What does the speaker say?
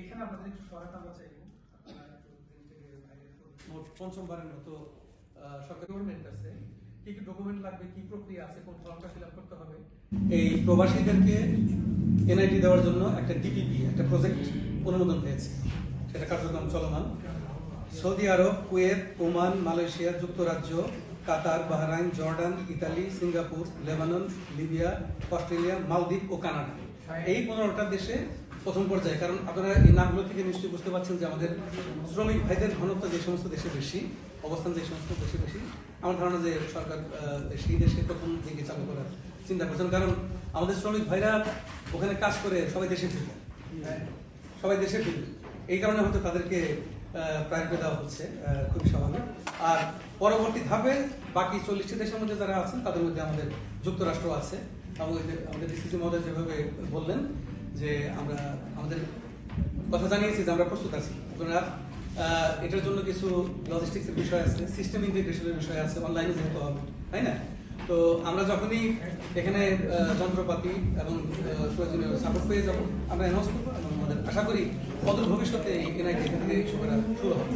এখানে আপনাদের একটু সহায়তা আমরা চাইব। পঞ্চমবারের মতো সরকারি গভর্নমেন্ট কি কি ডকুমেন্ট লাগবে, কি প্রক্রিয়া আছে, কোন ফর্মটা ফিল করতে হবে? এই প্রবাসীদেরকে এনআইটি দেওয়ার জন্য একটা ডিপিপি একটা প্রজেক্ট অনুমোদন হয়েছে সেটা কার্যক্রম চলমান। Saudi Arabia, Kuwait, Oman, Malaysia, যুক্তরাজ্য, Qatar, Bahrain, Jordan, Italy, Singapore, Lebanon, Libya, Australia, মালদ্বীপ ও কানাডা। এই পনেরোটা দেশে প্রথম পর্যায়ে, কারণ আপনারা এই নামগুলো থেকে নিশ্চয়ই বুঝতে পারছেন যে আমাদের শ্রমিক ভাইদের ঘনত্ব যে সমস্ত দেশে বেশি, অবস্থান যে সমস্ত দেশে বেশি, আমার ধারণা যে সরকার সেই দেশে প্রথম দিকে চালু করার চিন্তা করছেন। কারণ আমাদের শ্রমিক ভাইরা ওখানে কাজ করে সবাই দেশে ফিরবে। সবাই দেশে ফিরবে। এই কারণে হয়তো তাদেরকে প্রায়োরিটি দেওয়া হচ্ছে খুবই স্বাভাবিক। আর পরবর্তী ধাপে বাকি চল্লিশটি দেশের মধ্যে যারা আছেন, তাদের মধ্যে আমাদের যুক্তরাষ্ট্র আছে। যে আমাদের ডিসিসি মহোদয় যেভাবে বললেন যে আমরা আমাদের কথা জানিয়েছি যে আমরা প্রস্তুত আছি। আপনারা এটার জন্য কিছু লজিস্টিক্সের বিষয় আছে সিস্টেম ইন্টিগ্রেশনের বিষয় আছে অনলাইনে যেহেতু হবে, তাই না? তো আমরা যখনই এখানে যন্ত্রপাতি এবং প্রয়োজনীয় সাপোর্ট পেয়ে যাব, আমরা অ্যানাউন্স করব এবং আমাদের আশা করি অদূর ভবিষ্যতে এনআইটি এখান থেকে শুরু হবে।